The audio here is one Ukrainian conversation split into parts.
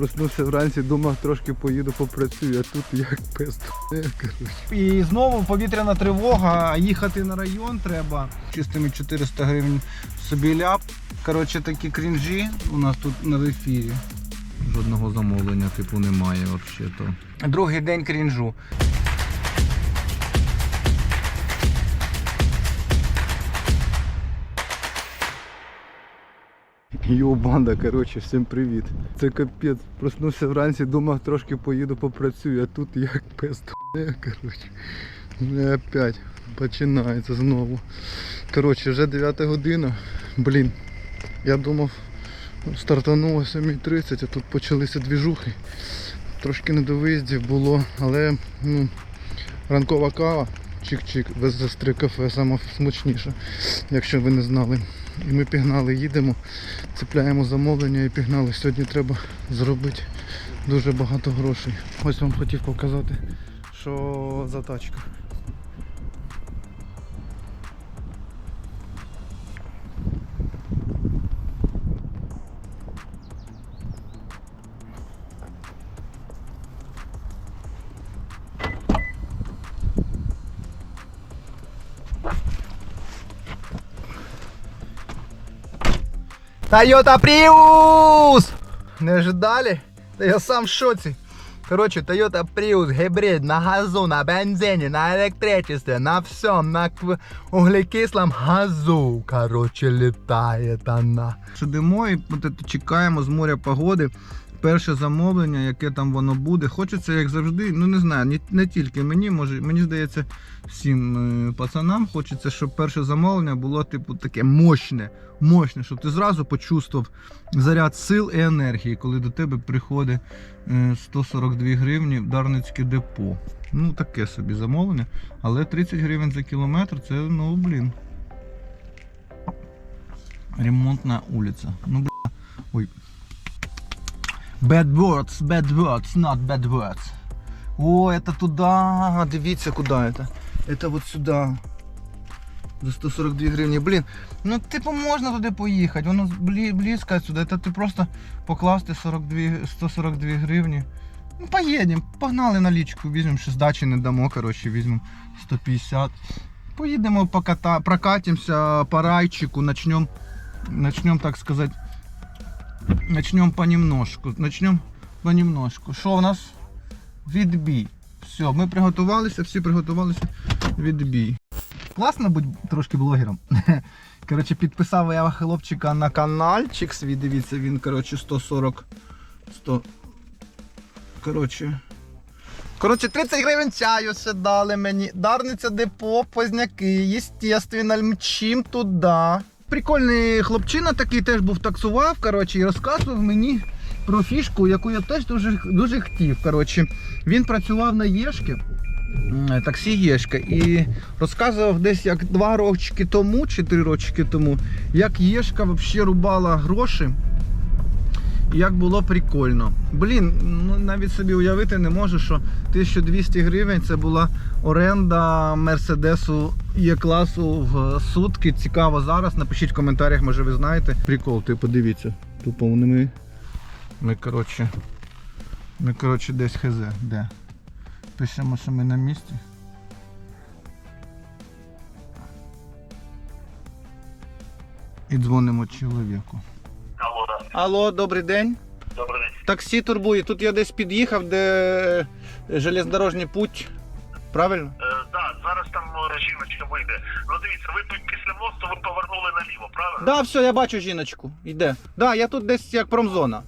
Проснувся вранці, думав, трошки поїду попрацюю, а тут як пизду. І знову повітряна тривога, їхати на район треба. Чистими 400 гривень собі ляп. Коротше, такі крінжі у нас тут на ефірі. Жодного замовлення, типу, немає взагалі-то. Другий день крінжу. Йо, банда, коротше, всім привіт. Це капець. Проснувся вранці, думав, трошки поїду попрацюю, а тут як песто. Коротше. І опять починається знову. Коротше, вже 9 година. Блін. Я думав, стартануло о 7.30, а тут почалися двіжухи. Трошки не до виїздів було, але ну, ранкова кава, чик-чик, без застри кафе, саме смачніше, якщо ви не знали. І ми пігнали, їдемо, цепляємо замовлення і пігнали. Сьогодні треба зробити дуже багато грошей. Ось вам хотів показати, що за тачка. Toyota Prius! Не ожидали? Да я сам в шоці. Короче, Toyota Prius гибрид на газу, на бензині, на электричестве, на всем, на углекислом газу. Короче, летает она. Сидимо і чекаємо з моря погоди. Перше замовлення, яке там воно буде. Хочеться, як завжди, ну не знаю, не, тільки мені, може, мені здається, всім е, пацанам хочеться, щоб перше замовлення було типу таке мощне, мощне, щоб ти зразу почувствував заряд сил і енергії, коли до тебе приходить е, 142 гривні в Дарницьке депо. Ну, таке собі замовлення. Але 30 гривень за кілометр це, ну, блін. Ремонтна вулиця. Ну, бля. Ой. Bad words, bad words, not bad words. О, это туда. Дивіться, куди это. Это вот сюда. За 142 гривні. Блін, ну типу можна туди поїхати, воно блі- близько сюди. Це ти просто покласти 42, 142 гривні. Ну, поїдемо, погнали на лічку, візьмемо, ще здачі не дамо, коротше, візьмемо 150. Поїдемо поката, прокатимося по райчику, начнем, начнем, так сказати, начнем понемножку. Начнем понемножку. Що у нас? Відбій. Все, ми приготувалися, всі приготувалися. Відбій. Класно бути трошки блогером. Коротше, підписав я хлопчика на каналчик свій, дивіться, він, коротше, 140. 100. Коротше. Коротше, 30 гривень чаю ще дали мені. Дарниця депо, позняки, естественно, мчим туди. Прикольний хлопчина такий теж був таксував, коротше, і розказував мені про фішку, яку я теж дуже, дуже хотів. Коротше, він працював на Єшки, таксі Єшка, і розказував десь як два роки тому, чи три роки тому, як Єшка взагалі рубала гроші. Як було прикольно. Блін, ну навіть собі уявити не можу, що 1200 гривень це була оренда Мерседесу Є-класу в сутки. Цікаво зараз. Напишіть в коментарях, може ви знаєте. Прикол, ти подивіться. Тупо вони ми. Ми коротше. Ми коротше десь хз. Де? Пишемо, що ми на місці. І дзвонимо чоловіку. Алло, добрий день. Добрий день. Таксі турбує. Тут я десь під'їхав, де е, железнодорожній путь. Правильно? Е, да, зараз там е, жіночка вийде. Ну дивіться, ви тут після мосту ви повернули наліво, правильно? Да, все, я бачу жіночку. Йде. Да, я тут десь як промзона.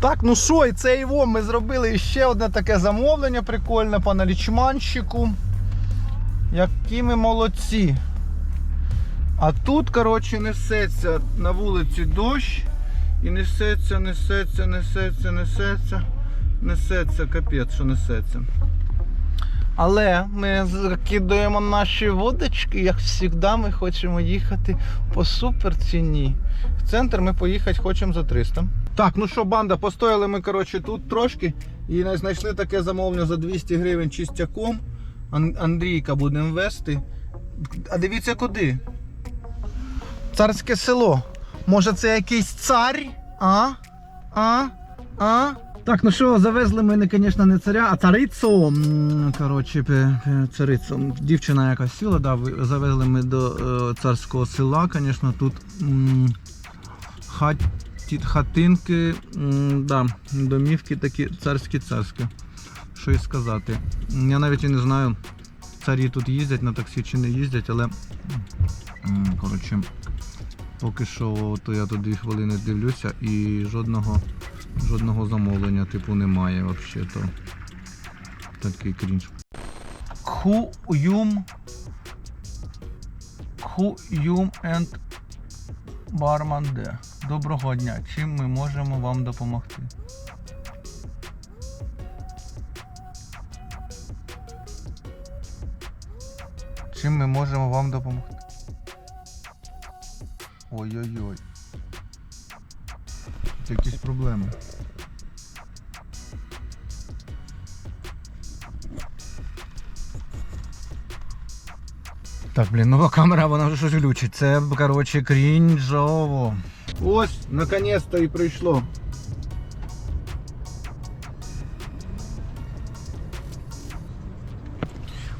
Так, ну що, і це його ми зробили ще одне таке замовлення прикольне по налічманщику. Які ми молодці. А тут, коротше, несеться на вулиці дощ. І несеться, несеться, несеться, несеться. Несеться, капець, що несеться. Але ми закидуємо наші водочки, як завжди, ми хочемо їхати по супер ціні. В центр ми поїхати хочемо за 300. Так, ну що, банда, постояли ми коротше, тут трошки і знайшли таке замовлення за 200 гривень чистяком. Андрійка будемо вести. А дивіться куди? Царське село. Може це якийсь цар? А? А? А? Так, ну що, завезли мене, звісно, не царя, а царицю. Коротше, царицю. Дівчина якась сіла, да, завезли ми до е, царського села, звісно, тут м, хаті, хатинки, да, домівки такі царські-царські. Що й сказати. Я навіть і не знаю, царі тут їздять на таксі чи не їздять, але коротше, поки що то я тут дві хвилини дивлюся і жодного, жодного замовлення типу немає взагалі. То такий крінж. Хуюм Хуюм енд Барманде. Доброго дня. Чим ми можемо вам допомогти? Чим ми можемо вам допомогти? Ой-ой-ой. Це якісь проблеми. Так, блін, нова камера, вона вже щось глючить. Це, коротше, крінжово. Ось, наконець-то і прийшло.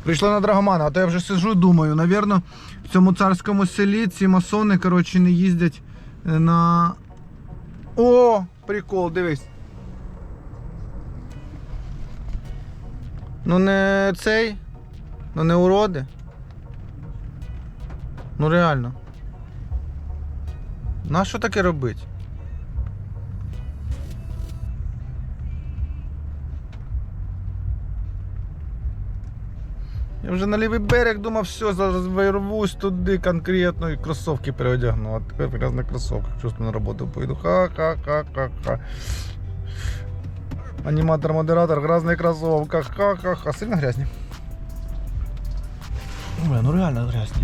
Прийшло на Драгомана, а то я вже сиджу, думаю, навірно, в цьому царському селі ці масони, коротше, не їздять е, на. О! Прикол, дивись. Ну не цей. Ну не уроди. Ну реально. На що таке робить? Я вже на лівий берег думав, все, зараз вирвусь туди конкретно і кросовки переодягну. А тепер якраз на кросовках чувствую на роботу поїду. Ха-ха-ха-ха-ха. Аніматор-модератор в грязних кроссовках. Ха-ха-ха. Сильно грязні. Бля, ну реально грязні.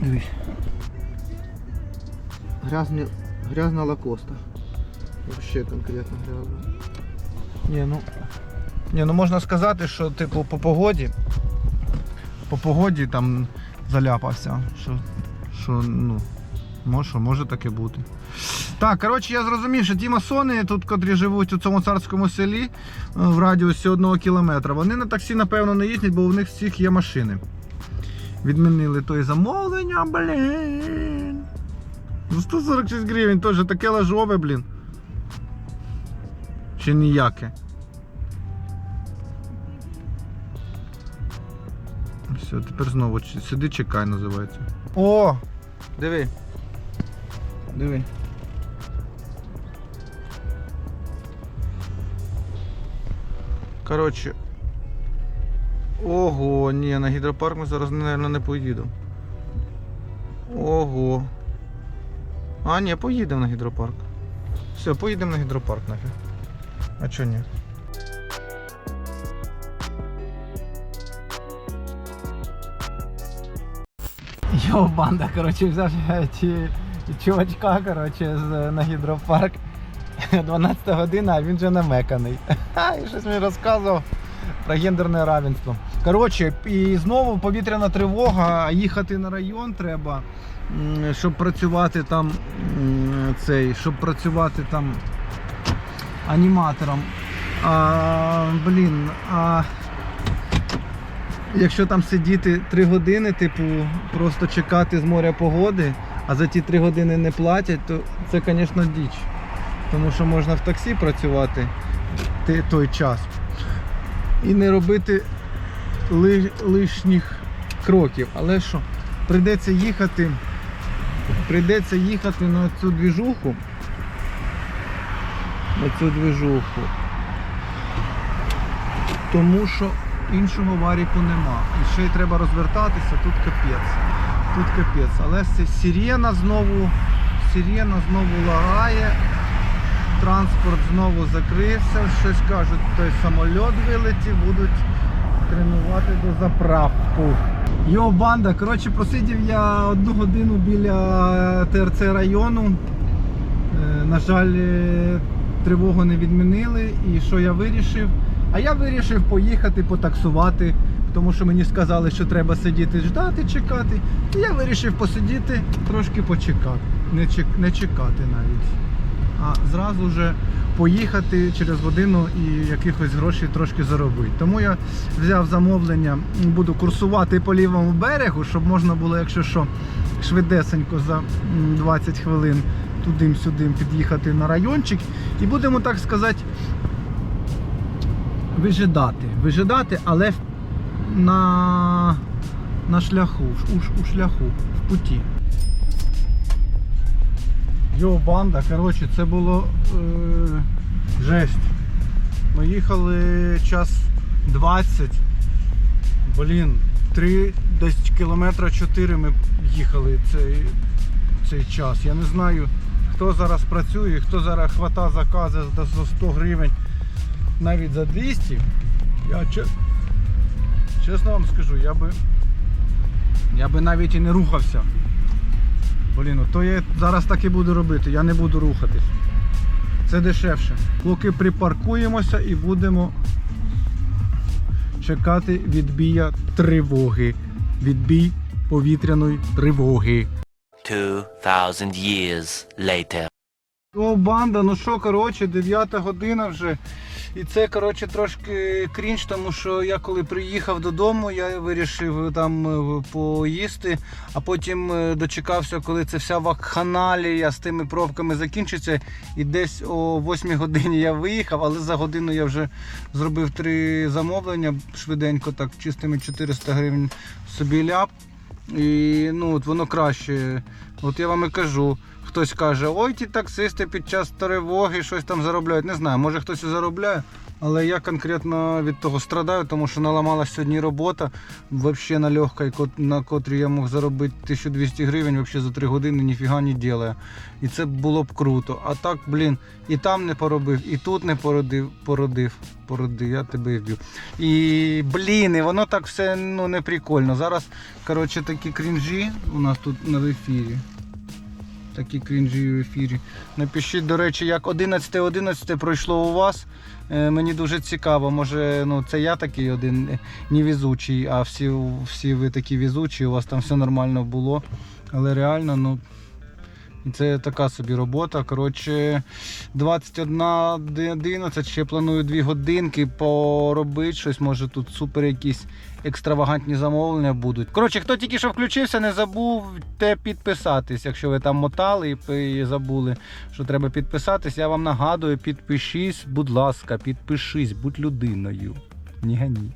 Дивись. Грязні, грязна лакоста. Вообще конкретно грязна. Ні, ну. Ні, ну можна сказати, що типу по погоді. По погоді там заляпався. Що, що ну, може, може таке бути. Так, коротше, я зрозумів, що ті масони, тут, котрі живуть у цьому царському селі е, в радіусі одного кілометра, вони на таксі, напевно, не їздять, бо у них всіх є машини. Відмінили той замовлення, блін. За 146 гривень теж таке лажове, блін. Чи ніяке. Все, тепер знову сиди, чекай, називається. О! Диви. Диви. Коротше. Ого, ні, на гідропарк ми зараз, мабуть, не поїду. Ого. А, ні, поїдемо на гідропарк. Все, поїдемо на гідропарк нафіг. А чо ні? Йо, банда, коротше, взяв ті чувачка, коротше, з, на гідропарк. 12 година, а він вже намеканий. Ха, І щось мені розказував про гендерне равенство. Коротше, і знову повітряна тривога, їхати на район треба, щоб працювати там цей, щоб працювати там аніматором. А, блін, а якщо там сидіти 3 години, типу, просто чекати з моря погоди, а за ті 3 години не платять, то це, звісно, діч. Тому що можна в таксі працювати той час і не робити ли, лишніх кроків. Але що, прийдеться їхати, прийдеться їхати на цю двіжуху. На цю двіжуху. Тому що іншого варіку нема. І ще й треба розвертатися, тут капець. Тут капець. Але сирена знову, сирена знову лагає. Транспорт знову закрився, щось кажуть, той самольот вилетів, будуть тренувати до заправку. Йо, банда, коротше, просидів я одну годину біля ТРЦ району. Е, На жаль, е, тривогу не відмінили. І що я вирішив? А я вирішив поїхати потаксувати, тому що мені сказали, що треба сидіти, ждати, чекати. І я вирішив посидіти, трошки почекати. Не чекати навіть. А зразу вже поїхати через годину і якихось грошей трошки заробити. Тому я взяв замовлення, буду курсувати по лівому берегу, щоб можна було, якщо що, швидесенько за 20 хвилин туди-сюди під'їхати на райончик. І будемо так сказати вижидати. Вижидати, але на, на шляху, у, у шляху, в путі. Йо, банда, коротше, це було е, жесть. Ми їхали час 20. Блін, 3, десь кілометра 4 ми їхали цей, цей час. Я не знаю, хто зараз працює, хто зараз хвата закази за за 100 гривень, навіть за 200. Я че- чесно вам скажу, я би, я би навіть і не рухався. Блін, ну то я зараз так і буду робити, я не буду рухатись. Це дешевше. Поки припаркуємося і будемо чекати відбія тривоги. Відбій повітряної тривоги. 2,000 years later. О, банда, ну що, коротше, 9 година вже. І це, коротше, трошки крінж, тому що я коли приїхав додому, я вирішив там е, поїсти, а потім е, дочекався, коли це вся вакханалія з тими пробками закінчиться. І десь о 8 годині я виїхав, але за годину я вже зробив три замовлення швиденько, так, чистими 400 гривень собі ляп. І ну, от воно краще. От я вам і кажу. Хтось каже, ой, ті таксисти під час тривоги щось там заробляють. Не знаю, може хтось і заробляє, але я конкретно від того страдаю, тому що наламалась сьогодні робота, взагалі на легкій, на котрій я мог заробити 1200 гривень взагалі за 3 години ніфіга не ділає. І це було б круто. А так, блін, і там не поробив, і тут не породив, породив. Породи, я тебе вб'ю. І блін, і воно так все ну, не прикольно. Зараз, коротше, такі крінжі у нас тут на ефірі. Такі крінжі в ефірі. Напишіть, до речі, як 11.11 пройшло у вас. Е, мені дуже цікаво. Може, ну це я такий один невізучий, невезучий, а всі, всі ви такі візучі, у вас там все нормально було. Але реально, ну. Це така собі робота. Коротше, 21.11, ще планую 2 годинки поробити щось. Може тут супер якісь екстравагантні замовлення будуть. Коротше, хто тільки що включився, не забудьте підписатись. Якщо ви там мотали і забули, що треба підписатись, я вам нагадую, підпишись, будь ласка, підпишись, будь людиною. Ні гані.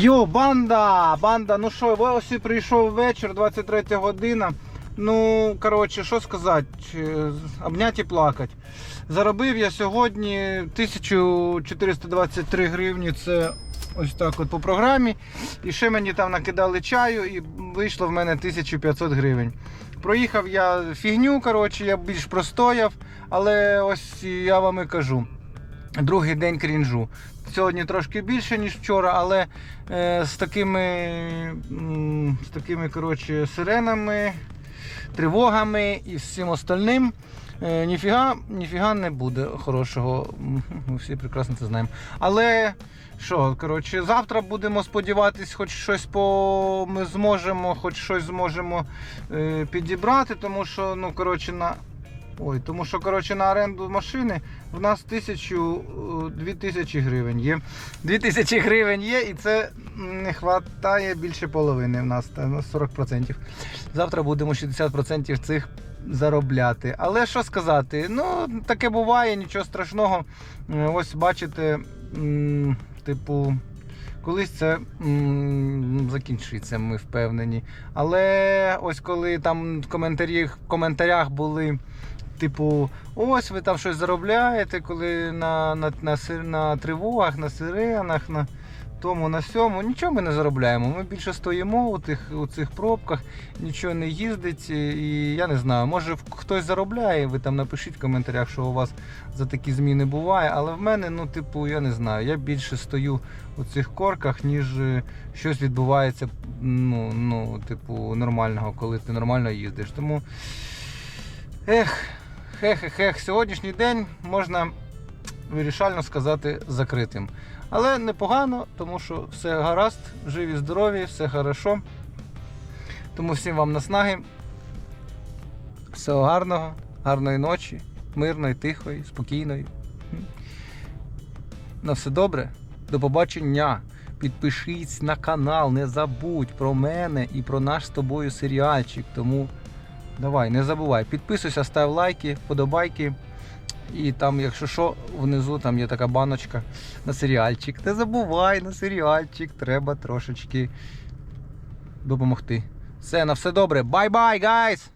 Йо, банда! Банда, ну що, ось і прийшов вечір, 23 година. Ну, коротше, що сказати, е, обняти і плакати. Заробив я сьогодні 1423 гривні. Це ось так от по програмі. І ще мені там накидали чаю і вийшло в мене 1500 гривень. Проїхав я фігню, коротше, я більш простояв, але ось я вам і кажу. Другий день крінжу. Сьогодні трошки більше, ніж вчора, але е, з такими, з такими коротше, сиренами, тривогами і всім остальним. Е, ніфіга, ніфіга не буде хорошого. Ми всі прекрасно це знаємо. Але що, коротше, завтра будемо сподіватись, хоч щось по ми зможемо, хоч щось зможемо е, підібрати, тому що, ну, коротше, на. Ой, тому що коротше на оренду машини в нас тисячу, е, дві тисячі гривень є. Дві тисячі гривень є, і це не вистачає більше половини в нас, та, ну, 40%. Завтра будемо 60% цих заробляти. Але що сказати? Ну, таке буває, нічого страшного. Е, Ось бачите, типу. Колись це м, закінчиться, ми впевнені. Але ось коли там в коментарях, в коментарях були, типу, ось ви там щось заробляєте, коли на, на, на, на тривогах, на сиренах, на тому, на сьому, нічого ми не заробляємо. Ми більше стоїмо у тих у цих пробках, нічого не їздить. І я не знаю, може хтось заробляє, ви там напишіть в коментарях, що у вас за такі зміни буває. Але в мене, ну, типу, я не знаю, я більше стою у цих корках, ніж е, щось відбувається, ну, ну, типу, нормального, коли ти нормально їздиш. Тому. Ех, ех, ех, ех, сьогоднішній день можна вирішально сказати закритим. Але непогано, тому що все гаразд, живі, здорові, все хорошо. Тому всім вам наснаги. Всього гарного, гарної ночі, мирної, тихої, спокійної. На все добре. До побачення. Підпишись на канал, не забудь про мене і про наш з тобою серіальчик. Тому давай, не забувай. Підписуйся, став лайки, подобайки. І там, якщо що, внизу там є така баночка на серіальчик. Не забувай на серіальчик, треба трошечки допомогти. Все, на все добре. Бай-бай, гайс!